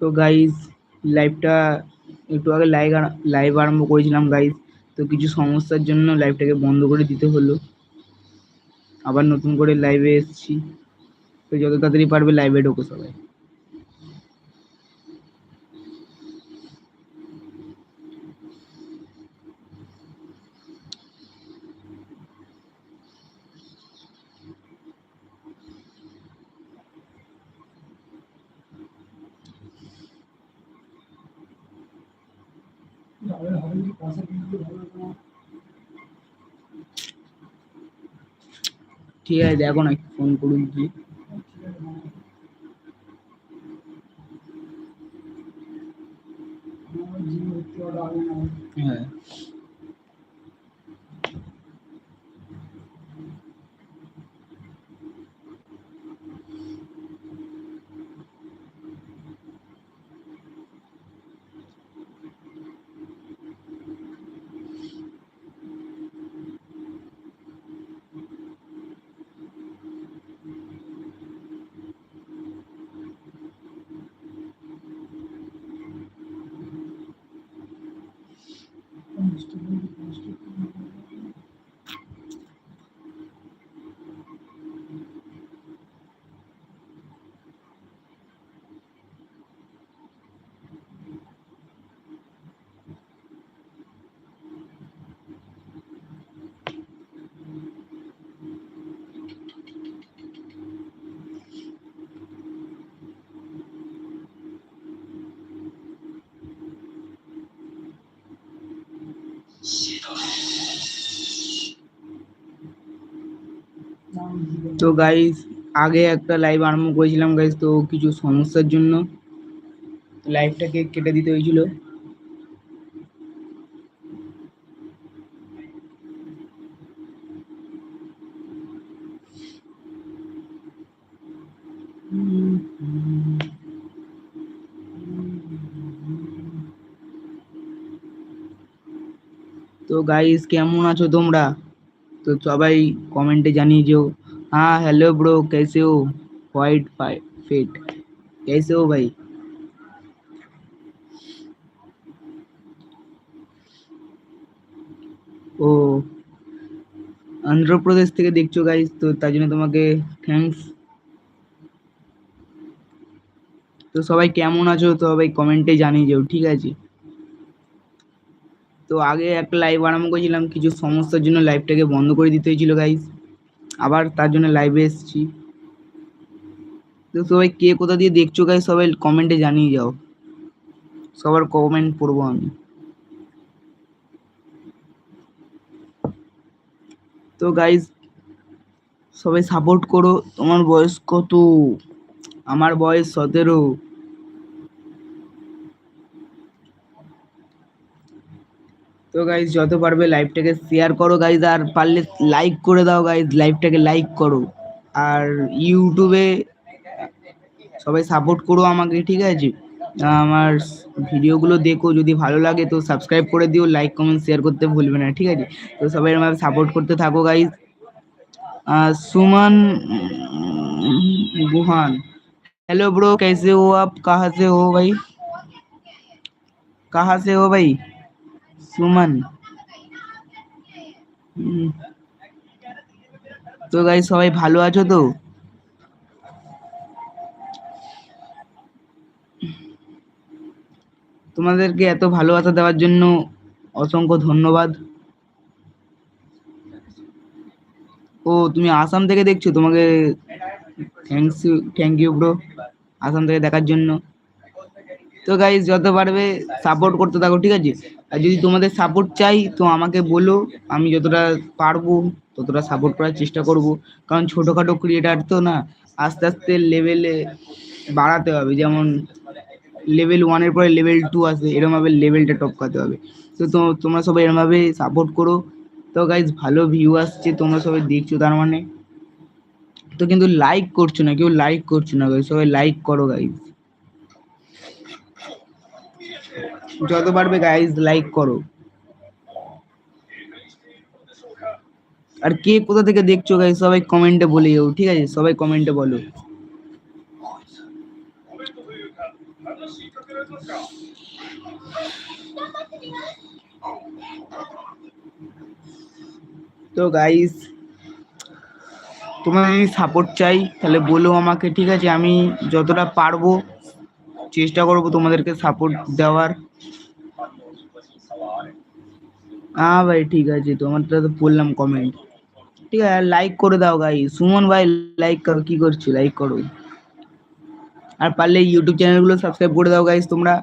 তো গাইজ লাইভটা একটু আগে লাইভ লাইভ আরম্ভ করেছিলাম গাইজ তো কিছু সমস্যার জন্য লাইভটাকে বন্ধ করে দিতে হলো। আবার নতুন করে লাইভে এসেছি। তো যত তাড়াতাড়ি পারবে লাইভে ঢোকো সবাই। ঠিক আছে দেখো না ফোন করুন কি। হ্যাঁ। used to live. তো গাইস আগে একটা লাইভ আরম্ভ করেছিলাম গাইস তো কিছু সমস্যার জন্য লাইভটাকে কেটে দিতে হয়েছিল তো গাইস কেমন আছো তোমরা? তো সবাই কমেন্টে জানিয়ে যেও হ্যাঁ হ্যালো ব্রো কেসে হো হোয়াইট ফিট কেসে হো ভাই? ও, অন্ধ্রপ্রদেশ থেকে দেখছ গাইস তো তার জন্য তোমাকে থ্যাংকস তো সবাই কেমন আছো? তো সবাই কমেন্টে জানিয়ে যেও ঠিক আছে? তো আগে একটা লাইভ আরম্ভ করেছিলাম, কিছু সমস্যার জন্য লাইভটাকে বন্ধ করে দিতে হয়েছিল গাইস আবার তার জন্য লাইভে এসেছি। তো সবাই কে কোথা দিয়ে দেখছ গাইস সবাই কমেন্টে জানিয়ে যাও। সবার কমেন্ট পড়ব আমি। তো গাইস সবাই সাপোর্ট করো। তোমার বয়স কত? আমার বয়স সতেরো। তো গাইজ যত পারবে লাইভটাকে শেয়ার করো গাইজ আর পারলে লাইক করে দাও গাইজ লাইভটাকে লাইক করো আর ইউটিউবে সবাই সাপোর্ট করো আমাকে ঠিক আছে আমার ভিডিওগুলো দেখো যদি ভালো লাগে তো সাবস্ক্রাইব করে দিও লাইক কমেন্ট শেয়ার করতে ভুলবে না ঠিক আছে তো সবাই আমাকে সাপোর্ট করতে থাকো guys Suman Guhan hello bro कैसे हो आप कहाँ से हो भाई कहाँ से हो भाई সুমন। তো গাই সবাই ভালো আছো তো? তোমাদেরকে এত ভালোবাসা দেওয়ার জন্য অসংখ্য ধন্যবাদ। ও, তুমি আসাম থেকে দেখছ? তোমাকে thanks you thank you bro Assam থেকে দেখার জন্য। তো গাইজ যত পারবে সাপোর্ট করতে থাকো, ঠিক আছে? আর যদি তোমাদের সাপোর্ট চাই, তো আমাকে বলো। আমি যতটা পারব, ততটা সাপোর্ট করার চেষ্টা করব। কারণ ছোটোখাটো ক্রিয়েটার তো না, আস্তে আস্তে লেভেলে বাড়াতে হবে। যেমন লেভেল ওয়ানের পরে লেভেল টু আসে এরমভাবে লেভেলটা টপকাতে হবে। তো তোমরা সবাই এরমভাবে সাপোর্ট করো। তো গাইজ ভালো ভিউ আসছে, তোমরা সবাই দেখছ তার মানে। তো কিন্তু লাইক করছ না, কেউ লাইক করছ না গাইজ সবাই লাইক করো গাইজ যত পারবে গাইজ লাইক করো। আর কে কোথা থেকে দেখছ গাইজ সবাই কমেন্টে বলে যাও, ঠিক আছে? সবাই কমেন্টে বলো। তো গাইস তোমার যদি সাপোর্ট চাই, তাহলে বলো আমাকে, ঠিক আছে? আমি যতটা পারব চেষ্টা করব তোমাদেরকে সাপোর্ট দেওয়ার। হ্যাঁ ভাই, ঠিক আছে, তোমারটা তো বললাম কমেন্ট ঠিক আছে লাইক করে দাও গাই সুমন ভাই লাইক করো, কি করছ? লাইক করো। আর পারলে ইউটিউব চ্যানেলগুলো সাবস্ক্রাইব করে দাও গাইস তোমরা।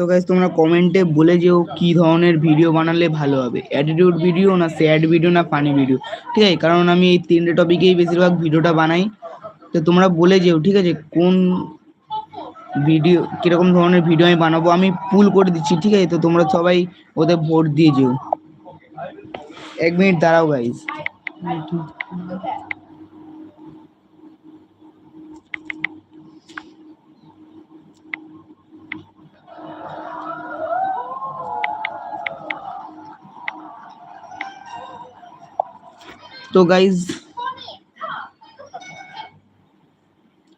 তো গাইস তোমরা কমেন্টে বলে যেও কি ধরনের ভিডিও বানালে ভালো হবে। অ্যাটিটিউড ভিডিও না স্যাড ভিডিও না ফানি ভিডিও ঠিক আছে, কারণ আমি এই তিনটে টপিকেই বেশিরভাগ ভিডিওটা বানাই। তো তোমরা বলে যেও, ঠিক আছে, কোন ভিডিও কীরকম ধরনের ভিডিও আমি বানাবো? আমি পুল করে দিচ্ছি, ঠিক আছে? তো তোমরা সবাই ওদের ভোট দিয়ে যেও। এক মিনিট দাঁড়াও গাইস তো গাইজ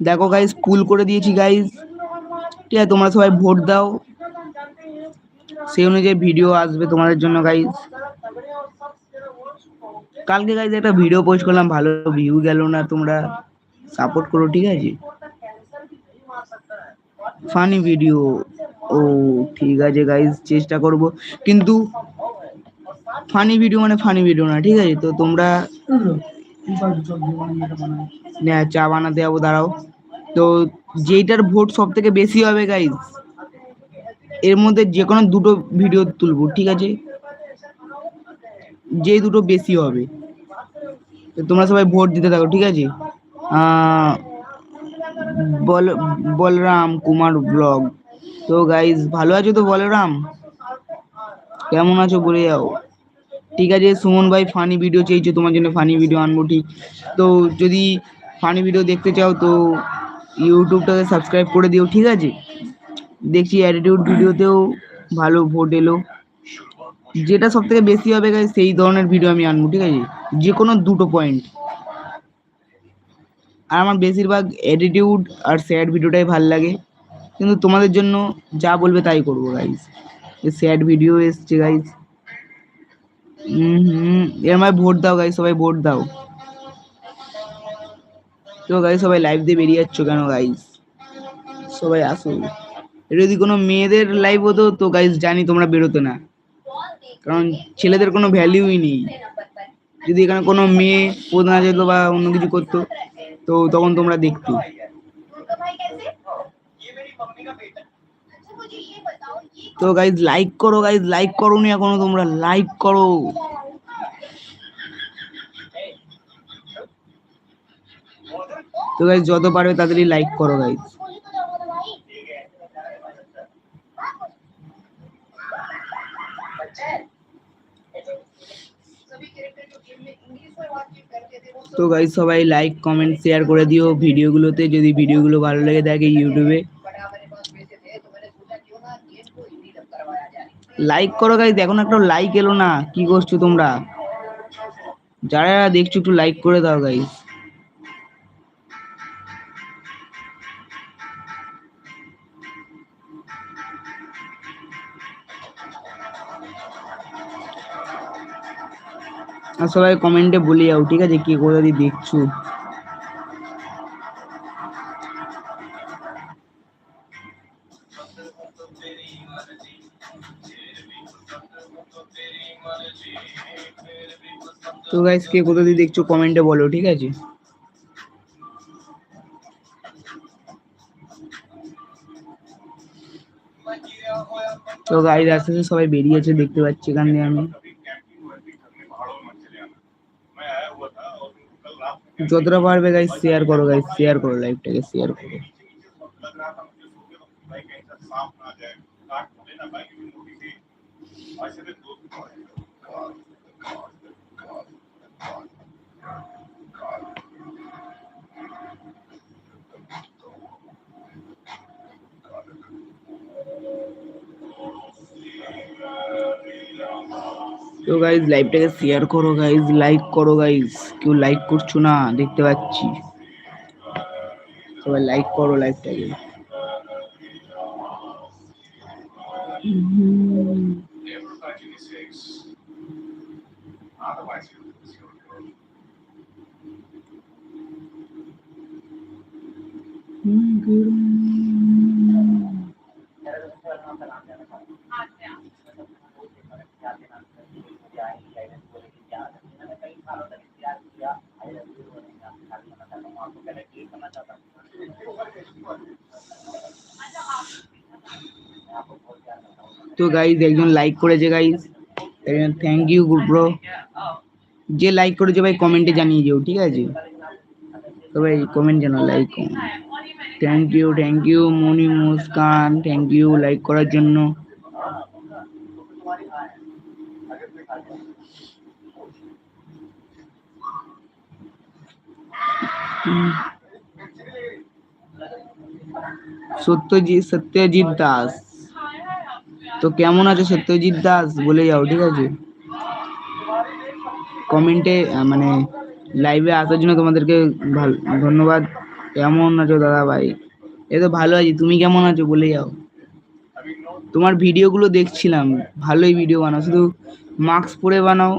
দেখো গাইজ পুল করে দিয়েছি গাইজ ঠিক আছে, তোমরা সবাই ভোট দাও। সেই অনুযায়ী ভিডিও আসবে তোমাদের জন্য গাইজ কালকে গাইজ একটা ভিডিও পোস্ট করলাম, ভালো ভিউ গেল না, তোমরা সাপোর্ট করো, ঠিক আছে? ফানি ভিডিও ও, ঠিক আছে গাইজ চেষ্টা করব। কিন্তু ফানি ভিডিও মানে ফানি ভিডিও না, ঠিক আছে? তো তোমরা চা বানাতে যাব, দাঁড়াও। তো যেইটার ভোট সব থেকে বেশি হবে গাইজ এর মধ্যে যে কোনো দুটো ভিডিও তুলবো, ঠিক আছে? যে দুটো বেশি হবে, তো তোমরা সবাই ভোট দিতে থাকো, ঠিক আছে? বল, বলরাম কুমার ব্লগ। তো গাইজ ভালো আছো তো বলরাম? কেমন আছো বলে যাও। ঠিক আছে, সুমন ভাই ফানি ভিডিও চেয়েছো, তোমার জন্য ফানি ভিডিও আনব, ঠিক। তো যদি ফানি ভিডিও দেখতে চাও, তো ইউটিউবটাকে সাবস্ক্রাইব করে দিও, ঠিক আছে? দেখছি অ্যাটিটিউড ভিডিওতেও ভালো ভোট এলো। যেটা সব থেকে বেশি হবে সেই ধরনের ভিডিও আমি আনব, ঠিক আছে? যে কোনো দুটো পয়েন্ট আর আমার বেশিরভাগ অ্যাটিটিউড আর স্যাড ভিডিওটাই ভালো লাগে। কিন্তু তোমাদের জন্য যা বলবে তাই করব গাইজ স্যাড ভিডিও এসছে গাইজ হুম এর মানে ভোট দাও গাইজ সবাই ভোট দাও। তো গাইজ সবাই লাইভ দিয়ে বেরিয়ে যাচ্ছ কেন গাইজ সবাই আসো। এটা যদি কোনো মেয়েদের লাইভ হতো, তো গাইজ জানি তোমরা বেরোতো না। কারণ ছেলেদের কোনো ভ্যালিউই নেই। যদি এখানে কোনো মেয়ে প্রধান যেত বা অন্য কিছু করতো, তো তখন তোমরা দেখতো। তো গাইজ লাইক করো গাইজ লাইক করো নি এখনও তোমরা লাইক করো। তো গাইজ যত পারবে তাড়াতাড়ি লাইক করো গাইজ তো গাইজ সবাই লাইক কমেন্ট শেয়ার করে দিও। ভিডিওগুলোতে যদি ভিডিওগুলো ভালো লেগে থাকে ইউটিউবে। লাইক করো গাইজ এখন একটা লাইক এলো না, কি করছ তোমরা? যারা দেখছ একটু লাইক করে দাও গাইজ সবাই কমেন্টে বলে যাও, ঠিক আছে? কে দিয়ে দেখছ? গাইস কে কোথা দিয়ে দেখছ কমেন্টে বলো, ঠিক আছে? তো গাইস আস্তে আস্তে সবাই বেরিয়েছে, দেখতে পাচ্ছি এখান দিয়ে আমি। যতটা পারবে গাইস শেয়ার করো গাইস শেয়ার করো লাইভটাকে শেয়ার করো। তো তো গাইজ লাইভটাকে শেয়ার করো গাইজ লাইক করো গাইজ কেউ লাইক করছ না, দেখতে পাচ্ছি। সবাই লাইক করো লাইভটাকে তো গাইজ একজন লাইক করেছে গাইজ থ্যাংক ইউ ব্রো যে লাইক করেছে ভাই কমেন্টে জানিয়ে যেও ঠিক আছে? তো ভাই কমেন্ট জানো like thank you thank you Moni Muskan thank you like করার জন্য। হুম। সত্যজিৎ সত্যজিৎ দাস। তো কেমন আছে সত্যজিৎ দাস? বলে যাও, ঠিক আছে? কমেন্টে মানে লাইভে আসার জন্য তোমাদেরকে ভালো, ধন্যবাদ। কেমন আছো দাদা ভাই? এ তো ভালো আছি, তুমি কেমন আছো? বলে যাও। তোমার ভিডিওগুলো দেখছিলাম, ভালোই ভিডিও বানাও। শুধু মাস্ক পরে বানাও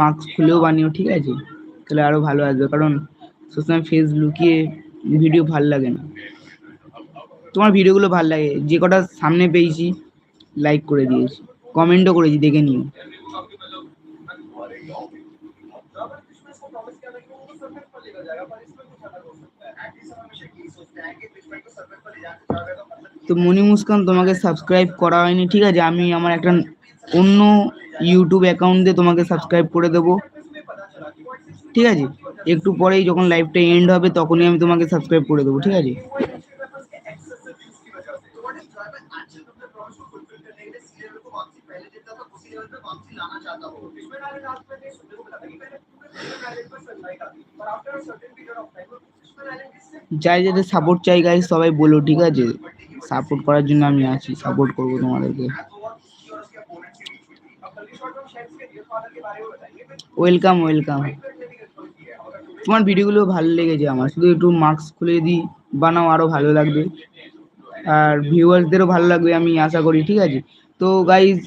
মাস্ক খুলেও বানিও, ঠিক আছে? তাহলে আরও ভালো আসবে, কারণ সবসময় ফেস লুকিয়ে ভিডিও ভালো লাগে না। তোমার ভিডিওগুলো ভালো লাগে, যে কটা সামনে পেয়েছি লাইক করে দিয়েছি। কমেন্টও করেছি, দেখে নিও। তো মনি মুস্কান, তোমাকে সাবস্ক্রাইব করা হয়নি, ঠিক আছে? আমি আমার একটা অন্য ইউটিউব অ্যাকাউন্ট দিয়ে তোমাকে সাবস্ক্রাইব করে দেবো। ঠিক আছে? একটু পরেই যখন লাইভটা এন্ড হবে, তখনই আমি তোমাকে সাবস্ক্রাইব করে দেবো, ঠিক আছে? যাই যাদের সাপোর্ট চাই গাইজ সবাই বলো, ঠিক আছে? সাপোর্ট করার জন্য আমি আছি সাপোর্ট করব তোমাদেরকে। ওয়েলকাম ওয়েলকাম তোমার ভিডিওগুলো ভালো লেগেছে আমার, শুধু একটু মার্কস খুলে যদি বানাও, আরও ভালো লাগবে। আর ভিউয়ার্সদেরও ভালো লাগবে, আমি আশা করি, ঠিক আছে? তো গাইজ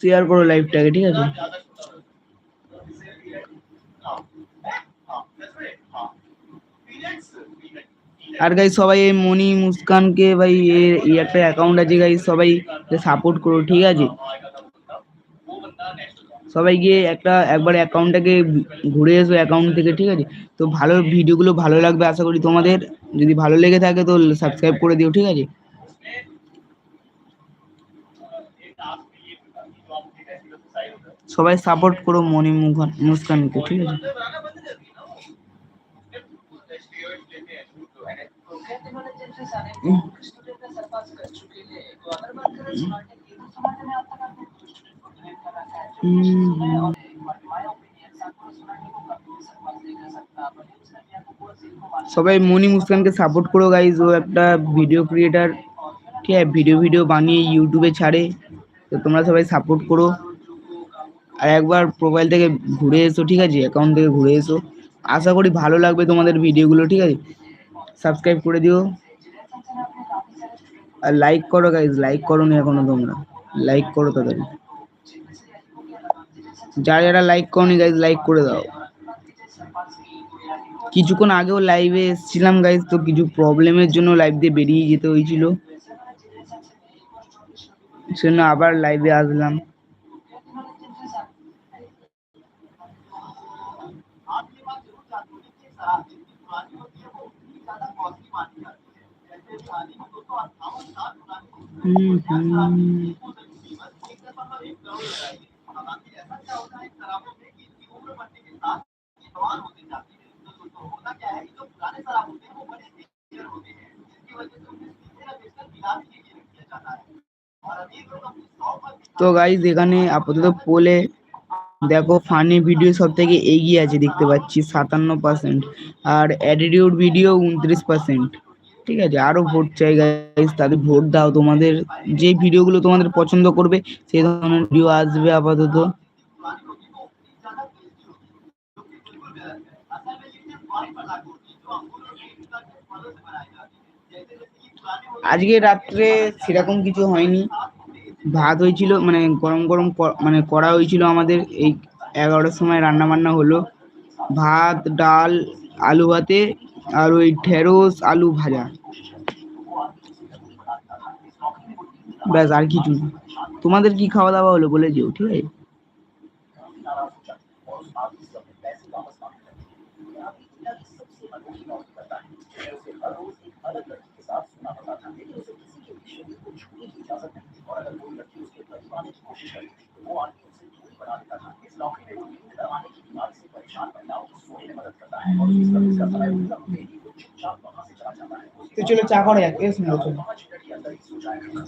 শেয়ার করো লাইভটাকে ঠিক আছে? আর গাই সবাই এই মনি মুস্কানকে ভাই এই একটা অ্যাকাউন্ট আছে গাই সবাই সাপোর্ট করো, ঠিক আছে? সবাই গিয়ে একটা একবার অ্যাকাউন্টটাকে ঘুরে এসো অ্যাকাউন্ট থেকে, ঠিক আছে? তো ভালো ভিডিওগুলো ভালো লাগবে আশা করি তোমাদের। যদি ভালো লেগে থাকে তো সাবস্ক্রাইব করে দিও, ঠিক আছে? সবাই সাপোর্ট করো মনি মুস্কানকে, ঠিক আছে। সবাই মনি মুস্কানকে সাপোর্ট করো গাইজ ও একটা ভিডিও ক্রিয়েটার ঠিক আছে? ভিডিও ভিডিও বানিয়ে ইউটিউবে ছাড়ে। তো তোমরা সবাই সাপোর্ট করো। আর একবার প্রোফাইল থেকে ঘুরে এসো, ঠিক আছে? অ্যাকাউন্ট থেকে ঘুরে এসো। আশা করি ভালো লাগবে তোমাদের ভিডিওগুলো ঠিক আছে? সাবস্ক্রাইব করে দিও। আর লাইক করো গাইজ লাইক করো নি এখনও তোমরা। লাইক করো তাড়াতাড়ি যারা যারা লাইক করনি গাইজ লাইক করে দাও। কিছুক্ষণ আগেও লাইভে এসেছিলাম গাইজ তো কিছু প্রবলেমের জন্য লাইভ দিয়ে বেরিয়ে যেতে হয়েছিল। সেজন্য আবার লাইভে আসলাম। তো গাইজ এখানে আপাতত পোলে দেখো ফানি ভিডিও সব থেকে এগিয়ে আছে দেখতে পাচ্ছি, সাতান্ন পার্সেন্ট আর অ্যাটিটিউড ভিডিও উনত্রিশ পার্সেন্ট ঠিক আছে? আরও ভোট চাই গাইস তাদের ভোট দাও। তোমাদের যে ভিডিওগুলো তোমাদের পছন্দ করবে সেই ধরনের ভিডিও আসবে আপাতত। আজকে রাত্রে সেরকম কিছু হয়নি। ভাত হয়েছিল মানে গরম গরম মানে করা হয়েছিল আমাদের, এই এগারোটার সময় রান্না বান্না হলো। ভাত, ডাল, আলু ভাতে, আর ওই ঢেঁড়স, আলু ভাজা। ব্যাস, আর কিছু না। তোমাদের কি খাওয়া দাওয়া হলো বলে যেও ঠিক আছে চলো চা করা চলো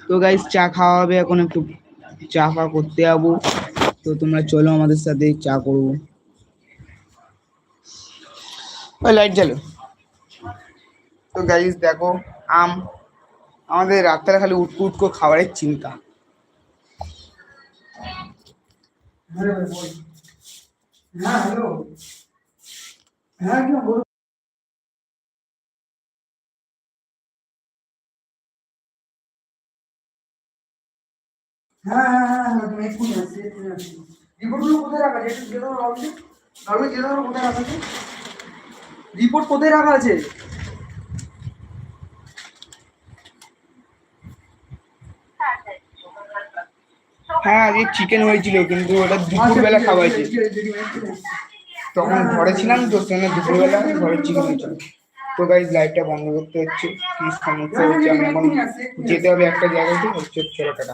তো গাইস চা খাওয়া হবে, এখন একটু চা ফা করতে যাব। তো তোমরা চলো আমাদের সাথে চা করব। ওই লাইট জ্বালো। তো গাইস দেখো, আম। আমাদের রাত্রে খালি উটকো উটকো খাবারের চিন্তা। হ্যাঁ হ্যালো। হ্যাঁ হ্যাঁ হ্যাঁ হ্যাঁ এক্ষুনি আসছি এক্ষুনি আসছি। রিপোর্টগুলো কোথায় রাখা আছে? একটু দিয়ে দাও রাহুলকে রাহুল কোথায় রাখা আছে? রিপোর্ট কোথায় রাখা আছে? হ্যাঁ আজকে চিকেন হয়েছিল কিন্তু ওটা দুপুরবেলা খাওয়া হয়েছে। তখন ঘরে ছিলাম তো সেখানে দুপুরবেলা ঘরে চিকেন হয়েছিল। তো গাইজ লাইটটা বন্ধ করতে হচ্ছে। কি সমস্যা হচ্ছে আমি এখন যেতে হবে একটা জায়গাতে হচ্ছে চলো টাটা